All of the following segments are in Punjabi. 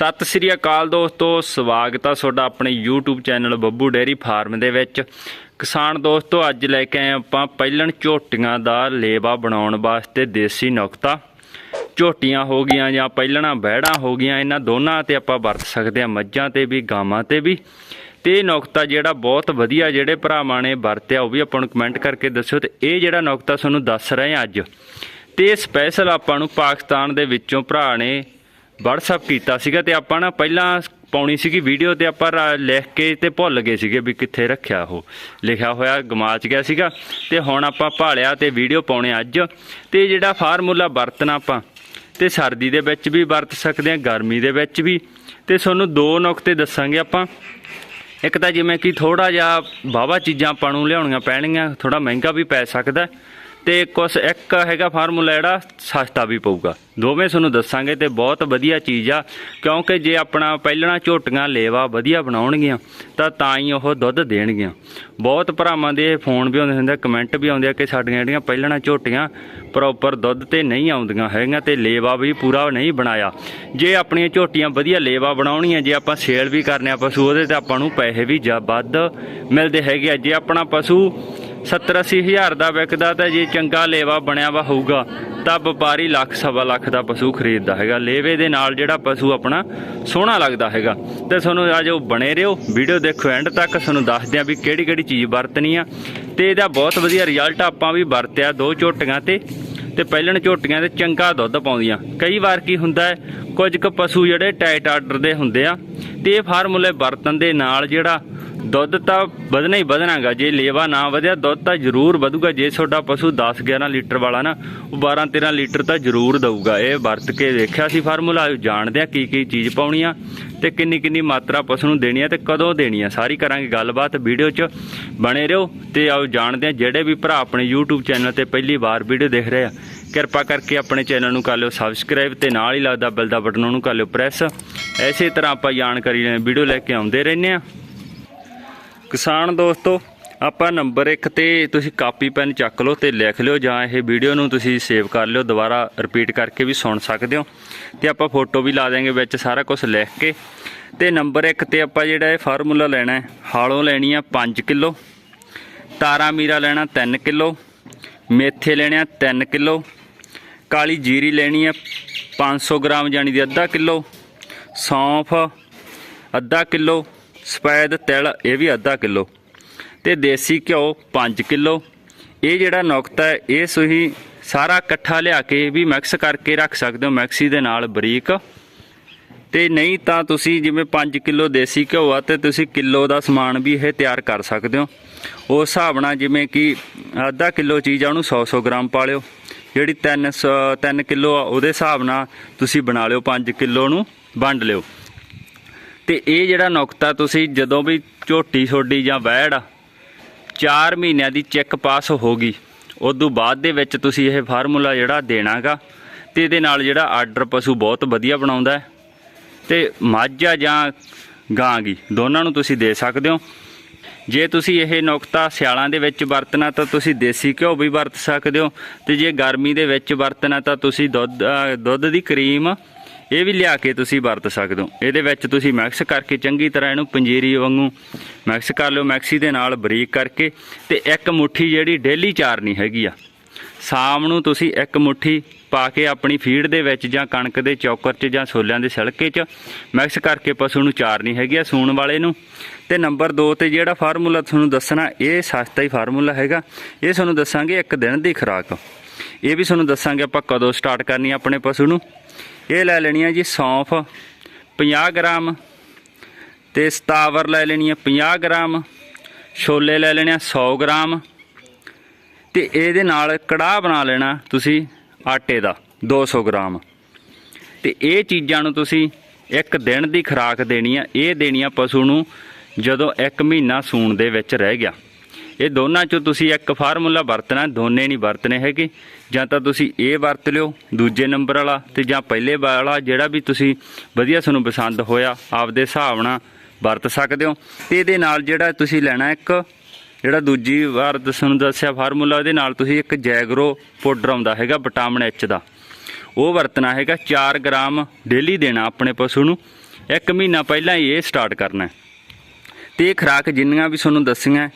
ਸਤਿ ਸ੍ਰੀ ਅਕਾਲ ਦੋਸਤੋ, ਸਵਾਗਤ ਆ ਤੁਹਾਡਾ ਆਪਣੇ YouTube channel Babbu dairy farm ਦੇ ਵਿੱਚ। ਕਿਸਾਨ ਦੋਸਤੋ, ਅੱਜ ਲੈ ਕੇ ਆਏ ਆਪਾਂ ਪਹਿਲਣ ਝੋਟੀਆਂ ਦਾ ਲੇਵਾ ਬਣਾਉਣ ਵਾਸਤੇ ਦੇਸੀ ਨੁਕਤਾ। ਝੋਟੀਆਂ ਹੋ ਗਈਆਂ ਜਾਂ ਪਹਿਲਣਾ ਬਹਿੜਾਂ ਹੋ ਗਈਆਂ, ਇਹਨਾਂ ਦੋਨਾਂ ਤੇ ਆਪਾਂ ਵਰਤ ਸਕਦੇ ਆ, ਮੱਝਾਂ ਤੇ ਵੀ, ਗਾਵਾਂ ਤੇ ਵੀ। ਤੇ ਇਹ ਨੁਕਤਾ ਜਿਹੜਾ ਬਹੁਤ ਵਧੀਆ ਜਿਹੜੇ ਭਰਾਵਾਂ ਨੇ ਵਰਤਿਆ, ਉਹ ਵੀ ਆਪਾਂ ਨੂੰ ਕਮੈਂਟ ਕਰਕੇ ਦੱਸਿਓ ਤੇ ਇਹ ਜਿਹੜਾ ਨੁਕਤਾ ਤੁਹਾਨੂੰ ਦੱਸ ਰਹੇ ਆ ਅੱਜ। ਤੇ ਇਹ ਸਪੈਸ਼ਲ ਆਪਾਂ ਨੂੰ ਪਾਕਿਸਤਾਨ ਦੇ ਵਿੱਚੋਂ ਭਰਾ ਨੇ WhatsApp ਕੀਤਾ ਸੀਗਾ ਤੇ ਆਪਾਂ ਨਾ ਪਹਿਲਾਂ ਪਾਉਣੀ ਸੀਗੀ ਵੀਡੀਓ ਤੇ ਆਪਾਂ ਰਾ- ਲਿਖ ਕੇ ਤੇ ਭੁੱਲ ਗਏ ਸੀਗੇ ਵੀ ਕਿੱਥੇ ਰੱਖਿਆ ਉਹ। ਲਿਖਿਆ ਹੋਇਆ ਗਮਾਚ ਗਿਆ ਸੀਗਾ ਤੇ ਹੁਣ ਆਪਾਂ ਭਾਲਿਆ ਤੇ ਵੀਡੀਓ ਪਾਉਣੇ ਅੱਜ। ਤੇ ਜਿਹੜਾ ਫਾਰਮੂਲਾ ਵਰਤਣਾ ਆਪਾਂ, ਤੇ ਸਰਦੀ ਦੇ ਵਿੱਚ ਵੀ ਵਰਤ ਸਕਦੇ ਹਾਂ, ਗਰਮੀ ਦੇ ਵਿੱਚ ਵੀ। ਤੇ ਤੁਹਾਨੂੰ ਦੋ ਨੁਕਤੇ ਦੱਸਾਂਗੇ ਆਪਾਂ। ਇੱਕ ਤਾਂ ਜਿਵੇਂ ਕਿ ਥੋੜਾ ਜਿਹਾ ਵਾਹਵਾ ਚੀਜ਼ਾਂ ਆਪਾਂ ਨੂੰ ਲਿਆਉਣੀਆਂ ਪੈਣਗੀਆਂ ਥੋੜਾ ਮਹਿੰਗਾ ਵੀ ਪੈ ਸਕਦਾ। ਤੇ ਕੁਛ ਇੱਕ ਹੈਗਾ ਫਾਰਮੂਲਾ ਜਿਹੜਾ ਸਸਤਾ ਵੀ ਪਊਗਾ। ਦੋਵੇਂ ਤੁਹਾਨੂੰ ਦੱਸਾਂਗੇ ਤੇ ਬਹੁਤ ਵਧੀਆ ਚੀਜ਼ ਆ, ਕਿਉਂਕਿ ਜੇ ਆਪਣਾ ਪਹਿਲਣਾ ਝੋਟੀਆਂ ਲੇਵਾ ਵਧੀਆ ਬਣਾਉਣਗੀਆਂ, ਤਾਂ ਤਾਂ ਹੀ ਉਹ ਦੁੱਧ ਦੇਣਗੀਆਂ। ਬਹੁਤ ਭਰਾਵਾਂ ਦੇ ਫੋਨ ਵੀ ਆਉਂਦੇ ਹੁੰਦੇ ਕਮੈਂਟ ਵੀ ਆਉਂਦੇ ਆ ਕਿ ਸਾਡੀਆਂ ਜਿਹੜੀਆਂ ਪਹਿਲਣਾ ਝੋਟੀਆਂ ਪ੍ਰੋਪਰ ਦੁੱਧ ਤੇ ਨਹੀਂ ਆਉਂਦੀਆਂ ਹੈਗੀਆਂ ਤੇ ਲੇਵਾ ਵੀ ਪੂਰਾ ਨਹੀਂ ਬਣਾਇਆ। ਜੇ ਆਪਣੀਆਂ ਝੋਟੀਆਂ ਵਧੀਆ ਲੇਵਾ ਬਣਾਉਣੀਆਂ, ਜੇ ਆਪਾਂ ਸੇਲ ਵੀ ਕਰਨੇ ਆ ਪਸ਼ੂ, ਉਹਦੇ ਤੇ ਆਪਾਂ ਨੂੰ ਪੈਸੇ ਵੀ ਜਾ ਵੱਧ ਮਿਲਦੇ ਹੈਗੇ ਆ। ਜੇ ਆਪਣਾ ਪਸ਼ੂ 70 ਅੱਸੀ ਹਜ਼ਾਰ ਦਾ ਵਿਕਦਾ ਤਾਂ ਜੇ ਚੰਗਾ ਲੇਵਾ ਬਣਿਆ ਵਾ ਹੋਊਗਾ, ਤਾਂ ਵਪਾਰੀ ਲੱਖ, ਸਵਾ ਲੱਖ ਦਾ ਪਸ਼ੂ ਖਰੀਦਦਾ ਹੈਗਾ। ਲੇਵੇ ਦੇ ਨਾਲ ਜਿਹੜਾ ਪਸ਼ੂ ਆਪਣਾ ਸੋਹਣਾ ਲੱਗਦਾ ਹੈਗਾ। ਤੇ ਤੁਹਾਨੂੰ ਅੱਜ ਉਹ ਬਣੇ ਰਹੋ। ਵੀਡੀਓ ਦੇਖੋ ਐਂਡ ਤੱਕ, ਤੁਹਾਨੂੰ ਦੱਸਦੇ ਆ ਵੀ ਕਿਹੜੀ ਕਿਹੜੀ ਚੀਜ਼ ਵਰਤਣੀ ਆ। ਤੇ ਇਹਦਾ ਬਹੁਤ ਵਧੀਆ ਰਿਜ਼ਲਟ ਆਪਾਂ ਵੀ ਵਰਤਿਆ ਦੋ ਝੋਟੀਆਂ ਤੇ। ਤੇ ਪਹਿਲਣ ਝੋਟੀਆਂ ਤੇ ਚੰਗਾ ਦੁੱਧ ਪਾਉਂਦੀਆਂ। ਕਈ ਵਾਰ ਕੀ ਹੁੰਦਾ ਹੈ, ਕੁਝ ਕੁ ਪਸ਼ੂ ਜਿਹੜੇ ਟਾਈਟ ਆਰਡਰ ਦੇ ਹੁੰਦੇ ਆ, ਤੇ ਇਹ ਫਾਰਮੂਲੇ ਵਰਤਨ ਦੇ ਨਾਲ ਜਿਹੜਾ ਦੁੱਧ ਤਾਂ ਵਧਣਾ ਹੀ ਵਧਣਾਗਾ, ਜੇ ਲੇਵਾ ਨਾ ਵਧਿਆ ਦੁੱਧ ਤਾਂ ਜ਼ਰੂਰ ਵਧੂਗਾ, ਜੇ ਤੁਹਾਡਾ ਪਸ਼ੂ 10 11 ਲੀਟਰ ਵਾਲਾ ਨਾ, ਉਹ 12 13 ਲੀਟਰ ਤਾਂ ਜ਼ਰੂਰ ਦਊਗਾ। ਇਹ ਵਰਤ ਕੇ ਦੇਖਿਆ ਸੀ ਫਾਰਮੂਲਾ ਜਾਣਦੇ ਆ ਕੀ ਕੀ ਚੀਜ਼ ਪਾਉਣੀ ਆ ਤੇ ਕਿੰਨੀ ਕਿੰਨੀ ਮਾਤਰਾ ਪਸ਼ੂ ਨੂੰ ਦੇਣੀ ਆ ਤੇ ਕਦੋਂ ਦੇਣੀ ਆ। ਸਾਰੀ ਕਰਾਂਗੇ ਗੱਲਬਾਤ ਵੀਡੀਓ 'ਚ। ਬਣੇ ਰਹੋ ਤੇ ਆਓ ਜਾਣਦੇ ਆ ਜਿਹੜੇ ਵੀ ਭਰਾ ਆਪਣੇ YouTube ਚੈਨਲ ਤੇ ਪਹਿਲੀ ਵਾਰ ਵੀਡੀਓ ਦੇਖ ਰਹੇ ਆ, ਕਿਰਪਾ ਕਰਕੇ ਆਪਣੇ ਚੈਨਲ ਨੂੰ ਕਰ ਲਿਓ ਸਬਸਕ੍ਰਾਈਬ ਤੇ ਨਾਲ ਹੀ ਲੱਗਦਾ ਬੈਲ ਦਾ ਬਟਨ ਉਹਨੂੰ ਕਰ ਲਿਓ ਪ੍ਰੈਸ। ਐਸੇ ਤਰ੍ਹਾਂ ਆਪਾਂ ਜਾਣਕਾਰੀ ਵੀਡੀਓ ਲੈ ਕੇ ਆਉਂਦੇ ਰਹਿੰਦੇ ਆ। ਕਿਸਾਨ ਦੋਸਤੋ, ਆਪਾਂ ਨੰਬਰ 1 ਤੇ ਤੁਸੀਂ ਕਾਪੀ ਪੈਨ ਚੱਕ ਲਓ ਤੇ ਲਿਖ ਲਿਓ ਜਾਂ ਇਹ ਵੀਡੀਓ ਨੂੰ ਤੁਸੀਂ ਸੇਵ ਕਰ ਲਿਓ, ਦੁਬਾਰਾ ਰਿਪੀਟ ਕਰਕੇ ਵੀ ਸੁਣ ਸਕਦੇ ਹੋ। ਤੇ ਆਪਾਂ ਫੋਟੋ ਵੀ ਲਾ ਦੇਾਂਗੇ ਵਿੱਚ ਸਾਰਾ ਕੁਝ ਲਿਖ ਕੇ। ਤੇ ਨੰਬਰ 1 ਤੇ ਆਪਾਂ ਜਿਹੜਾ ਇਹ ਫਾਰਮੂਲਾ ਲੈਣਾ ਹੈ, ਹਾਲੋਂ ਲੈਣੀ ਆ 5 ਕਿਲੋ, ਤਾਰਾ ਮੀਰਾ ਲੈਣਾ 3 ਕਿਲੋ, ਮੇਥੇ ਲੈਣੇ ਆ 3 ਕਿਲੋ, ਕਾਲੀ ਜੀਰੀ ਲੈਣੀ ਆ 500 ਗ੍ਰਾਮ ਜਾਣੀ ਦੀ ਅੱਧਾ ਕਿਲੋ, ਸੌਂਫ ਅੱਧਾ ਕਿਲੋ ਸਫੈਦ ਤਿਲ, ਇਹ ਵੀ ਅੱਧਾ ਕਿਲੋ। ਤੇ ਦੇਸੀ ਘਿਓ 5 ਕਿਲੋ। ਇਹ ਜਿਹੜਾ ਨੁਕਤਾ ਹੈ, ਇਹ ਤੁਸੀਂ ਸਾਰਾ ਇਕੱਠਾ ਲਿਆ ਕੇ ਵੀ ਮਿਕਸ ਕਰਕੇ ਰੱਖ ਸਕਦੇ ਹੋ ਮਿਕਸੀ ਦੇ ਨਾਲ ਬਰੀਕ। ਤੇ ਨਹੀਂ ਤਾਂ ਤੁਸੀਂ ਜਿਵੇਂ 5 ਕਿਲੋ ਦੇਸੀ ਘਿਓ ਆ, ਤੇ ਤੁਸੀਂ ਕਿਲੋ ਦਾ ਸਮਾਨ ਵੀ ਇਹ ਤਿਆਰ ਕਰ ਸਕਦੇ ਹੋ। ਉਸ ਹਿਸਾਬ ਨਾਲ ਜਿਵੇਂ ਕਿ ਅੱਧਾ ਕਿਲੋ ਚੀਜ਼ ਆ, ਉਹਨੂੰ 100-100 ਗ੍ਰਾਮ ਪਾ ਲਿਓ ਜਿਹੜੀ 3 3 ਕਿਲੋ ਆ, ਉਹਦੇ ਹਿਸਾਬ ਨਾਲ ਤੁਸੀਂ ਬਣਾ ਲਿਓ 5 ਕਿਲੋ ਨੂੰ, ਵੰਡ ਲਿਓ। ਤੇ ਇਹ ਜਿਹੜਾ ਨੁਕਤਾ ਤੁਸੀਂ ਜਦੋਂ ਵੀ ਝੋਟੀ ਛੋਡੀ ਜਾਂ ਵੈੜ 4 ਮਹੀਨਿਆਂ ਦੀ ਚੈੱਕ ਪਾਸ ਹੋ ਗਈ, ਉਦੋਂ ਬਾਅਦ ਦੇ ਵਿੱਚ ਤੁਸੀਂ ਇਹ ਫਾਰਮੂਲਾ ਜਿਹੜਾ ਦੇਣਾਗਾ ਤੇ ਇਹਦੇ ਨਾਲ ਜਿਹੜਾ ਆਰਡਰ ਪਸ਼ੂ ਬਹੁਤ ਵਧੀਆ ਬਣਾਉਂਦਾ ਹੈ ਤੇ ਮੱਝ ਜਾਂ ਗਾਂ ਗੀ ਦੋਨਾਂ ਨੂੰ ਤੁਸੀਂ ਦੇ ਸਕਦੇ ਹੋ। ਜੇ ਤੁਸੀਂ ਇਹ ਨੁਕਤਾ ਸਿਆਲਾਂ ਦੇ ਵਿੱਚ ਵਰਤਣਾ ਤਾਂ ਤੁਸੀਂ ਦੇਸੀ ਘਿਓ ਵੀ ਵਰਤ ਸਕਦੇ ਹੋ ਤੇ ਜੇ ਗਰਮੀ ਦੇ ਵਿੱਚ ਵਰਤਣਾ ਤਾਂ ਤੁਸੀਂ ਦੁੱਧ ਦੁੱਧ ਦੀ ਕਰੀਮ ਇਹ ਵੀ ਲਿਆ ਕੇ ਤੁਸੀਂ ਵਰਤ ਸਕਦੇ ਹੋ। ਇਹਦੇ ਵਿੱਚ ਤੁਸੀਂ ਮਿਕਸ ਕਰਕੇ ਚੰਗੀ ਤਰ੍ਹਾਂ ਇਹਨੂੰ ਪੰਜੀਰੀ ਵਾਂਗੂ ਮਿਕਸ ਕਰ ਲਿਓ, ਮਿਕਸੀ ਦੇ ਨਾਲ ਬਰੀਕ ਕਰਕੇ ਤੇ ਇੱਕ ਮੁਠੀ ਜਿਹੜੀ ਡੇਲੀ ਚਾਰਨੀ ਹੈਗੀ ਆ। ਸ਼ਾਮ ਨੂੰ ਤੁਸੀਂ ਇੱਕ ਮੁਠੀ ਪਾ ਕੇ ਆਪਣੀ ਫੀਡ ਦੇ ਵਿੱਚ ਜਾਂ ਕਣਕ ਦੇ ਚੌਕਰ 'ਚ ਜਾਂ ਛੋਲਿਆਂ ਦੇ ਛਿਲਕੇ 'ਚ ਮਿਕਸ ਕਰਕੇ ਪਸ਼ੂ ਨੂੰ ਚਾਰਨੀ ਹੈਗੀ ਆ ਸੂਣ ਵਾਲੇ ਨੂੰ। ਤੇ ਨੰਬਰ 2 ਤੇ ਜਿਹੜਾ ਫਾਰਮੂਲਾ ਤੁਹਾਨੂੰ ਦੱਸਣਾ, ਇਹ ਸਸਤਾ ਹੀ ਫਾਰਮੂਲਾ ਹੈਗਾ। ਇਹ ਤੁਹਾਨੂੰ ਦੱਸਾਂਗੇ ਇੱਕ ਦਿਨ ਦੀ ਖੁਰਾਕ। ਇਹ ਵੀ ਤੁਹਾਨੂੰ ਦੱਸਾਂਗੇ ਆਪਾਂ ਕਦੋਂ ਸਟਾਰਟ ਕਰਨੀ ਆਪਣੇ ਪਸ਼ੂ ਨੂੰ। ਇਹ ਲੈ ਲੈਣੀ ਹੈ ਜੀ ਸੌਂਫ 50 ਗ੍ਰਾਮ ਤੇ ਸਤਾਵਰ ਲੈ ਲੈਣੀ ਹੈ 50 ਗ੍ਰਾਮ, ਛੋਲੇ ਲੈ ਲੈਣੇ ਆ 100 ਗ੍ਰਾਮ ਤੇ ਇਹਦੇ ਨਾਲ ਕੜਾਹ ਬਣਾ ਲੈਣਾ ਤੁਸੀਂ ਆਟੇ ਦਾ 200 ਗ੍ਰਾਮ। ਤੇ ਇਹ ਚੀਜ਼ਾਂ ਨੂੰ ਤੁਸੀਂ ਇੱਕ ਦਿਨ ਦੀ ਖੁਰਾਕ ਦੇਣੀ ਆ, ਇਹ ਦੇਣੀ ਆ ਪਸ਼ੂ ਨੂੰ ਜਦੋਂ 1 ਮਹੀਨਾ ਸੂਣ ਦੇ ਵਿੱਚ ਰਹਿ ਗਿਆ। ਇਹ ਦੋਨਾਂ ਚੋਂ ਤੁਸੀਂ ਇੱਕ ਫਾਰਮੂਲਾ ਵਰਤਣਾ, ਦੋਨੇ ਨਹੀਂ ਵਰਤਨੇ ਹੈਗੇ। ਜਾਂ ਤਾਂ ਤੁਸੀਂ ਇਹ ਵਰਤ ਲਿਓ, ਦੂਜੇ ਨੰਬਰ ਵਾਲਾ, ਤੇ ਜਾਂ ਪਹਿਲੇ ਵਾਲਾ ਜਿਹੜਾ ਵੀ ਤੁਸੀਂ ਵਧੀਆ ਤੁਹਾਨੂੰ ਪਸੰਦ ਹੋਇਆ, ਆਪਦੇ ਹਿਸਾਬ ਨਾਲ ਵਰਤ ਸਕਦੇ ਹੋ। ਤੇ ਇਹਦੇ ਨਾਲ ਜਿਹੜਾ ਤੁਸੀਂ ਲੈਣਾ ਇੱਕ, ਜਿਹੜਾ ਦੂਜੀ ਵਾਰ ਤੁਹਾਨੂੰ ਦੱਸਿਆ ਫਾਰਮੂਲਾ ਉਹਦੇ ਨਾਲ ਤੁਸੀਂ ਇੱਕ ਜੈਗਰੋ ਪਾਊਡਰ ਆਉਂਦਾ ਹੈਗਾ, ਵਿਟਾਮਿਨ ਐਚ ਦਾ। ਉਹ ਵਰਤਣਾ ਹੈਗਾ 4 ਗ੍ਰਾਮ ਡੇਲੀ ਦੇਣਾ ਆਪਣੇ ਪਸ਼ੂ ਨੂੰ। ਇੱਕ ਮਹੀਨਾ ਪਹਿਲਾਂ ਹੀ ਇਹ ਸਟਾਰਟ ਕਰਨਾ ਹੈ। ਤੇ ਇਹ ਖੁਰਾਕ ਜਿੰਨੀਆਂ ਵੀ ਤੁਹਾਨੂੰ ਦੱਸੀਆਂ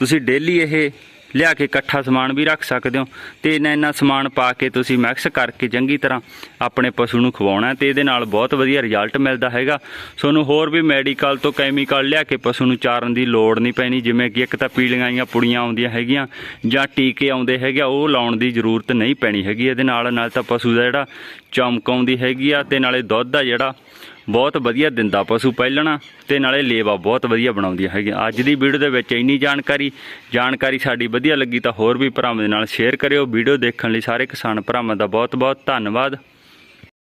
ਤੁਸੀਂ ਡੇਲੀ ਇਹ ਲਿਆ ਕੇ ਇਕੱਠਾ ਸਮਾਨ ਵੀ ਰੱਖ ਸਕਦੇ ਹੋ ਤੇ ਇੰਨਾ ਇੰਨਾ ਸਮਾਨ ਪਾ ਕੇ ਤੁਸੀਂ ਮਿਕਸ ਕਰਕੇ ਚੰਗੀ ਤਰ੍ਹਾਂ ਆਪਣੇ ਪਸ਼ੂ ਨੂੰ ਖਵਾਉਣਾ ਹੈ ਤੇ ਇਹਦੇ ਨਾਲ ਬਹੁਤ ਵਧੀਆ ਰਿਜ਼ਲਟ ਮਿਲਦਾ ਹੈਗਾ। ਤੁਹਾਨੂੰ ਹੋਰ ਵੀ ਮੈਡੀਕਲ ਤੋਂ ਕੈਮੀਕਲ ਲਿਆ ਕੇ ਪਸ਼ੂ ਨੂੰ ਚਾਰਨ ਦੀ ਲੋੜ ਨਹੀਂ ਪੈਣੀ ਜਿਵੇਂ ਕਿ ਇੱਕ ਤਾਂ ਪੀਲੀਆਂ ਜਾਂ ਪੁੜੀਆਂ ਆਉਂਦੀਆਂ ਹੈਗੀਆਂ ਜਾਂ ਟੀਕੇ ਆਉਂਦੇ ਹੈਗੇ ਆ, ਉਹ ਲਾਉਣ ਦੀ ਜ਼ਰੂਰਤ ਨਹੀਂ ਪੈਣੀ ਹੈਗੀ। ਇਹਦੇ ਨਾਲ ਨਾਲ ਤਾਂ ਪਸ਼ੂ ਦਾ ਜਿਹੜਾ ਚਮਕ ਆਉਂਦੀ ਹੈਗੀ ਆ ਤੇ ਨਾਲੇ ਦੁੱਧ ਦਾ ਜਿਹੜਾ ਬਹੁਤ ਵਧੀਆ ਦਿੰਦਾ ਪਸ਼ੂ ਪਹਿਲਣਾ ਤੇ ਨਾਲੇ ਲੇਵਾ ਬਹੁਤ ਵਧੀਆ ਬਣਾਉਂਦੀਆਂ ਹੈਗੀਆਂ। ਅੱਜ ਦੀ ਵੀਡੀਓ ਦੇ ਵਿੱਚ ਇੰਨੀ ਜਾਣਕਾਰੀ ਜਾਣਕਾਰੀ ਸਾਡੀ ਵਧੀਆ ਲੱਗੀ ਤਾਂ ਹੋਰ ਵੀ ਭਰਾਵਾਂ ਦੇ ਨਾਲ ਸ਼ੇਅਰ ਕਰਿਓ। ਵੀਡੀਓ ਦੇਖਣ ਲਈ ਸਾਰੇ ਕਿਸਾਨ ਭਰਾਵਾਂ ਦਾ ਬਹੁਤ ਬਹੁਤ ਧੰਨਵਾਦ।